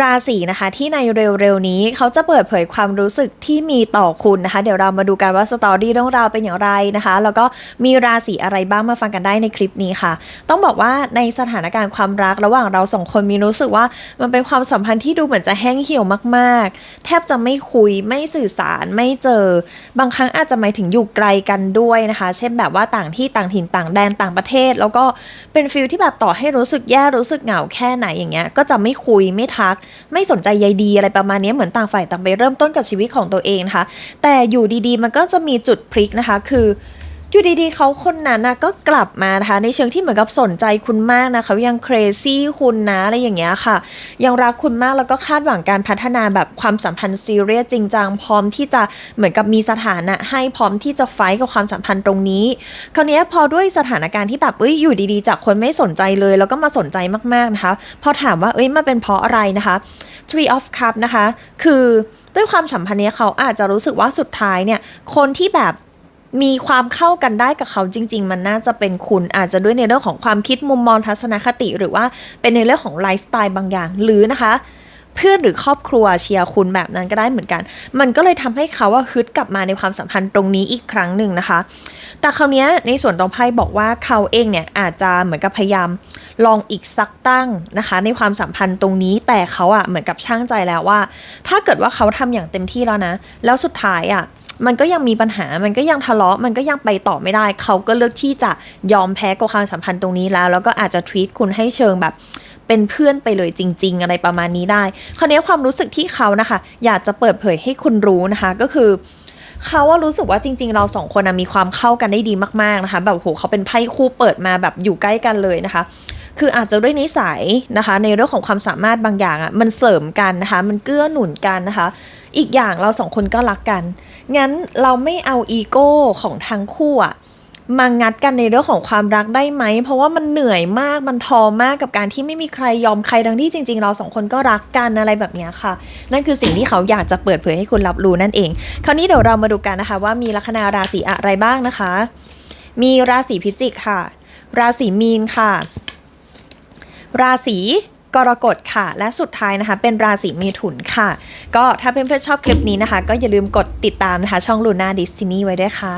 ราศีนะคะที่ในเร็วๆนี้เขาจะเปิดเผยความรู้สึกที่มีต่อคุณนะคะ เดี๋ยวเรามาดูกันว่าสตอรี่เรื่องราวเป็นอย่างไรนะคะ แล้วก็มีราศีอะไรบ้างมาฟังกันได้ในคลิปนี้ค่ะ ต้องบอกว่าในสถานการณ์ความรักระหว่างเราสองคนมีรู้สึกว่ามันเป็นความสัมพันธ์ที่ดูเหมือนจะแห้งเหี่ยวมากๆ แทบจะไม่คุยไม่สื่อสารไม่เจอ บางครั้งอาจจะหมายถึงอยู่ไกลกันด้วยนะคะ เช่นแบบว่าต่างที่ต่างถิ่นต่างแดนต่างประเทศ แล้วก็เป็นฟิลที่แบบต่อให้รู้สึกแย่รู้สึกเหงาแค่ไหนอย่างเงี้ยก็จะไม่คุยไม่ทักไม่สนใจใยดีอะไรประมาณนี้เหมือนต่างฝ่ายต่างไปเริ่มต้นกับชีวิตของตัวเองนะคะ แต่อยู่ดีๆ มันก็จะมีจุดพลิกนะคะ คือ อยู่ดีๆเขาคนนั้นนะก็กลับมานะคะในเชิงที่เหมือนกับสนใจคุณมากนะเขายัง crazy คุณนะอะไรอย่างเงี้ยค่ะ ยังรักคุณมากแล้วก็คาดหวังการพัฒนาแบบความสัมพันธ์ซีเรียสจริงจังพร้อมที่จะเหมือนกับมีสถานะ ให้พร้อมที่จะไฟกับความสัมพันธ์ตรงนี้ คราวนี้พอด้วยสถานการณ์ที่แบบเอ้ยอยู่ดีๆ จากคนไม่สนใจเลย แล้วก็มาสนใจมากๆนะคะ พอถามว่าเอ้ยมันเป็นเพราะอะไรนะคะ Tree of Cup นะคะ คือด้วยความสัมพันธ์นี้เขาอาจจะรู้สึกว่าสุดท้ายเนี่ย คนที่แบบ มีความเข้ากันได้กับเขาจริง ๆ มันน่าจะเป็นคุณอาจจะด้วยในเรื่องของความคิดมุมมองทัศนคติ หรือว่าเป็นในเรื่องของไลฟ์สไตล์บางอย่าง หรือนะคะเพื่อนหรือครอบครัวเชียร์คุณแบบนั้นก็ได้เหมือนกัน มันก็เลยทำให้เขาว่าฮึดกลับมาในความสัมพันธ์ตรงนี้อีกครั้งหนึ่งนะคะ แต่คราวนี้ในส่วนตรงไพ่บอกว่าเขาเองเนี่ยอาจจะเหมือนกับพยายามลองอีกสักตั้งนะคะ ในความสัมพันธ์ตรงนี้ แต่เขาอะเหมือนกับช่างใจแล้วว่า ถ้าเกิดว่าเขาทำอย่างเต็มที่แล้วนะ แล้วสุดท้ายอะ มันก็ยังมีปัญหา มันก็ยังทะเลาะ มันก็ยังไปต่อไม่ได้ เขาก็เลือกที่จะยอมแพ้กับความสัมพันธ์ตรงนี้แล้ว แล้วก็อาจจะทวีตคุณให้เชิงแบบ เป็นเพื่อนไปเลยจริง ๆ อะไรประมาณนี้ได้ คราวนี้ความรู้สึกที่เขานะคะ อยากจะเปิดเผยให้คุณรู้นะคะ ก็คือเขาว่ารู้สึกว่าจริง ๆ เราสองคนนะมีความเข้ากันได้ดีมากๆนะคะ แบบโหเขาเป็นไพ่คู่เปิดมาแบบอยู่ใกล้กันเลยนะคะ คืออาจจะด้วยนิสัยนะคะ ในเรื่องของความสามารถบางอย่างอะ่ะมันเสริมกันนะคะ มันเกื้อหนุนกันนะคะ อีกอย่างเราสองคนก็รักกัน งั้นเราไม่เอาอีโก้ของทั้งคู่อะมางัดกันในเรื่องของความรักได้ไหม เพราะว่ามันเหนื่อยมาก มันทอมากกับการที่ไม่มีใครยอมใครทั้งที่จริง ๆ เราสองคนก็รักกันอะไรแบบนี้ค่ะ นั่นคือสิ่งที่เขาอยากจะเปิดเผยให้คุณรับรู้นั่นเอง คราวนี้เดี๋ยวเรามาดูกันนะคะ ว่ามีลัคนาราศีอะไรบ้างนะคะ มีราศีพิจิกค่ะ ราศีมีนค่ะ ราศีกรกฎค่ะ และสุดท้ายนะคะ เป็นราศีเมถุนค่ะ ก็ถ้าเพื่อนๆชอบคลิปนี้นะคะ ก็อย่าลืมกดติดตามนะคะ ช่องลูน่าดิสตินีไว้ด้วยค่ะ